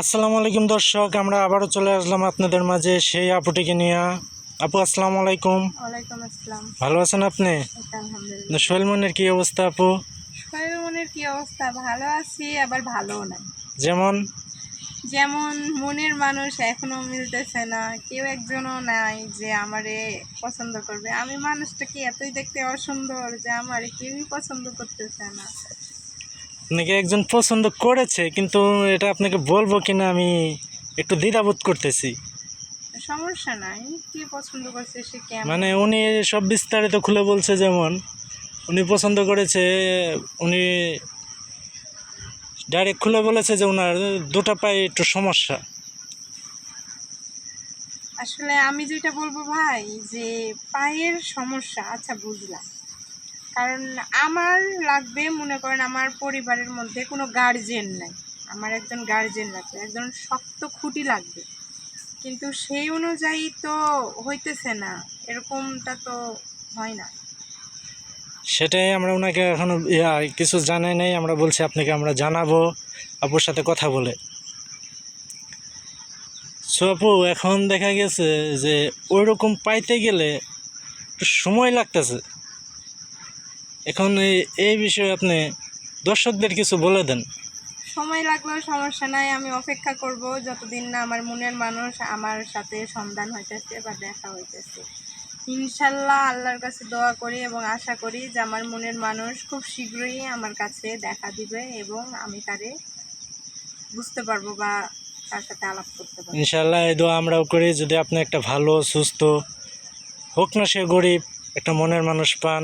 আসসালামু আলাইকুম দর্শক আমরা আবারও চলে আসলাম আপনাদের মাঝে সেই আপুটিকে নিয়ে। আপু আসসালামু আলাইকুম। আসসালাম। ভালো আছেন আপনি? এটা সোহেল মনের কি অবস্থা আপু? মনের কি অবস্থা? ভালো আছি আবার ভালো নাই। যেমন? যেমন মনের মানুষ এখনও মিলতেছে না কেউ একজনও নাই যে আমারে পছন্দ করবে। আমি মানুষটাকে এতই দেখতে অসুন্দর যে আমারে কেউই পছন্দ করতেছে না। আপনাকে একজন পছন্দ করেছে কিন্তু এটা আপনাকে বলব কিনা আমি একটু দ্বিধাবোধ করতেছি। সমস্যা নাই কে পছন্দ করছে সে কেমন? মানে উনি সব বিস্তারিত খুলে বলছে যেমন উনি পছন্দ করেছে উনি ডাইরেক্ট খুলে বলেছে যে ওনার দুটা পায়ে একটু সমস্যা। আসলে আমি যেটা বলব ভাই যে পায়ের সমস্যা আচ্ছা বুঝলাম। কারণ আমার লাগবে, মনে করেন আমার পরিবারের মধ্যে কোনো গার্জেন নাই। আমার একজন গার্জেন লাগবে, একজন শক্ত খুঁটি লাগবে। কিন্তু সেই অনুযায়ী তো হইতেছে না, এরকমটা তো হয় না। সেটাই আমরা ওনাকে এখনও কিছু জানাই নাই, আমরা বলছি আপনাকে আমরা জানাব, আপুর সাথে কথা বলে। সো আপু, এখন দেখা গেছে যে ওই রকম পাইতে গেলে একটু সময় লাগতেছে। এখন এই- এই বিষয়ে আপনি দর্শকদের কিছু বলে দেন। সময় লাগলেও সমস্যা নাই আমি অপেক্ষা করব যতদিন না আমার মনের মানুষ আমার সাথে সন্ধান হইতেছে বা দেখা হইতেছে। ইনশাল্লাহ আল্লাহর কাছে দোয়া করি এবং আশা করি যে আমার মনের মানুষ খুব শীঘ্রই আমার কাছে দেখা দিবে এবং আমি তারে বুঝতে পারব বা তার সাথে আলাপ করতে পারব। ইনশাল্লাহ এই দোয়া আমরাও করি যদি আপনি একটা ভালো সুস্থ হোক না সে গরিব একটা মনের মানুষ পান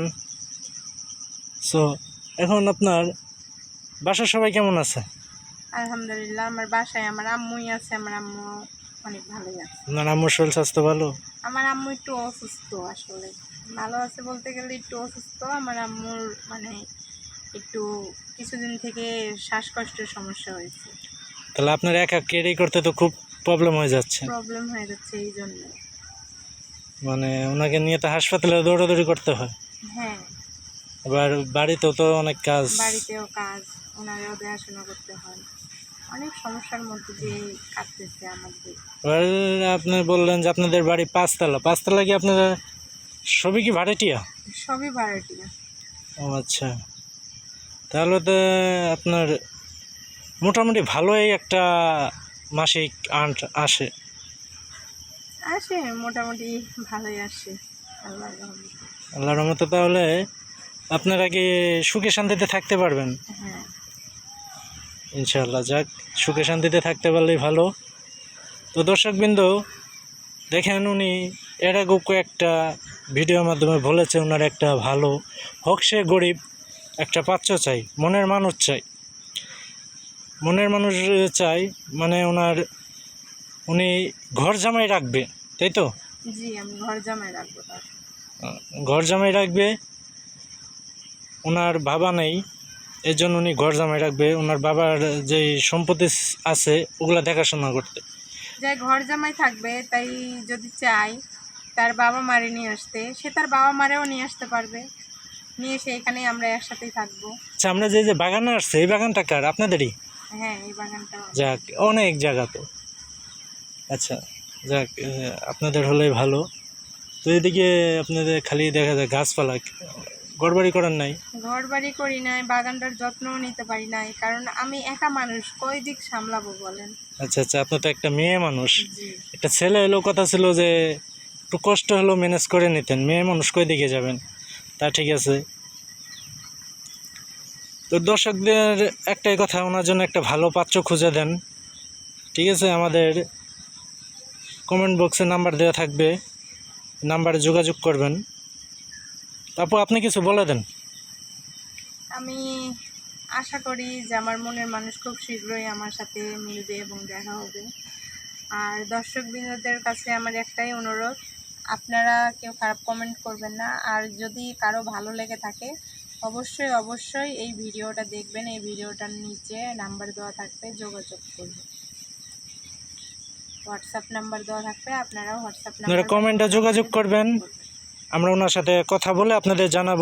সো এখন আপনার বাসার সবাই কেমন আছে? আলহামদুলিল্লাহ আমার বাসায় আমার আম্মুই আছে আমার আম্মু অনেক ভালোই আছে। আপনার আম্মুর শরীর স্বাস্থ্য ভালো? আমার আম্মু একটু অসুস্থ আসলে। ভালো আছে বলতে গেলে একটু অসুস্থ আমার আম্মুর মানে একটু কিছুদিন থেকে শ্বাসকষ্টের সমস্যা হয়েছে। তাহলে আপনার একা ক্যারি করতে তো খুব প্রবলেম হয়ে যাচ্ছে। প্রবলেম হয়ে যাচ্ছে এই জন্য। মানে ওনাকে নিয়ে তো হাসপাতালে দৌড়াদৌড়ি করতে হয়। হ্যাঁ। এবার বাড়িতেও তো অনেক কাজ। বাড়িতেও কাজ ওনারাও দেখাশোনা করতে হয়। অনেক সমস্যার মধ্যে দিয়ে কাটতেছে আমাদের। এবার আপনি বললেন যে আপনাদের বাড়ি পাঁচতলা। পাঁচতলা কি আপনারা সবই কি ভাড়াটিয়া? সবই ভাড়াটিয়া। ও আচ্ছা। তাহলে তো আপনার মোটামুটি ভালোই একটা মাসিক আর্ন আসে। আসে মোটামুটি ভালোই আসে। আল্লাহ আল্লাহর রহমতে তাহলে আপনারা কি সুখে শান্তিতে থাকতে পারবেন? হ্যাঁ। ইনশাল্লাহ যাক সুখে শান্তিতে থাকতে পারলেই ভালো। তো দর্শকবৃন্দ দেখেন উনি এর আগেও কয়েকটা ভিডিওর মাধ্যমে বলেছে ওনার একটা ভালো হোক সে গরিব একটা পাত্র চাই মনের মানুষ চাই। মনের মানুষ চাই মানে ওনার উনি ঘর জামাই রাখবে তাই তো? ঘর জামাই রাখব তার ঘর জামাই রাখবে ওনার বাবা নেই এর জন্য উনি ঘর জামাই রাখবে। ওনার বাবার যে সম্পত্তি আছে ওগুলা দেখাশোনা করতে। যে ঘর জামাই থাকবে তাই যদি চাই তার বাবা মারে নিয়ে আসতে সে তার বাবা মারেও নিয়ে আসতে পারবে। নিয়ে এসে এখানে আমরা একসাথেই থাকব। আচ্ছা আমরা যে যে বাগানে আসছে এই বাগানটা কার? আপনাদেরই? হ্যাঁ এই বাগানটা যাক অনেক জায়গা তো। আচ্ছা যাক আপনাদের হলেই ভালো। তো এদিকে আপনাদের খালি দেখা যায় গাছপালা গড়বাড়ি করার নাই? ঘর বাড়ি করি নাই বাগানটার যত্নও নিতে পারি নাই কারণ আমি একা মানুষ কই দিক সামলাবো বলেন? আচ্ছা আচ্ছা আপনার তো একটা মেয়ে মানুষ। জি। একটা ছেলে এলো কথা ছিল যে একটু কষ্ট হলেও ম্যানেজ করে নিতেন মেয়ে মানুষ কই দিকে যাবেন? তা ঠিক আছে। তো দর্শকদের একটাই কথা ওনার জন্য একটা ভালো পাত্র খুঁজে দেন। ঠিক আছে আমাদের কমেন্ট বক্সে নাম্বার দেওয়া থাকবে নাম্বারে যোগাযোগ করবেন। তারপর আপনি কিছু বলে দেন। আমি আশা করি যে আমার মনের মানুষ খুব শীঘ্রই আমার সাথে মিলবে এবং দেখা হবে। আর দর্শক বিন্দুদের কাছে আমার একটাই অনুরোধ আপনারা কেউ খারাপ কমেন্ট করবেন না। আর যদি কারও ভালো লেগে থাকে অবশ্যই অবশ্যই এই ভিডিওটা দেখবেন। এই ভিডিওটার নিচে নাম্বার দেওয়া থাকবে যোগাযোগ করবেন হোয়াটসঅ্যাপ নাম্বার দেওয়া থাকবে আপনারাও হোয়াটসঅ্যাপ নাম্বার কমেন্টে যোগাযোগ করবেন। আমরা ওনার সাথে কথা বলে আপনাদের জানাব।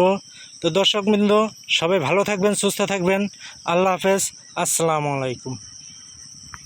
তো দর্শকবৃন্দ, সবাই ভালো থাকবেন, সুস্থ থাকবেন। আল্লাহ হাফেজ। আসসালামু আলাইকুম।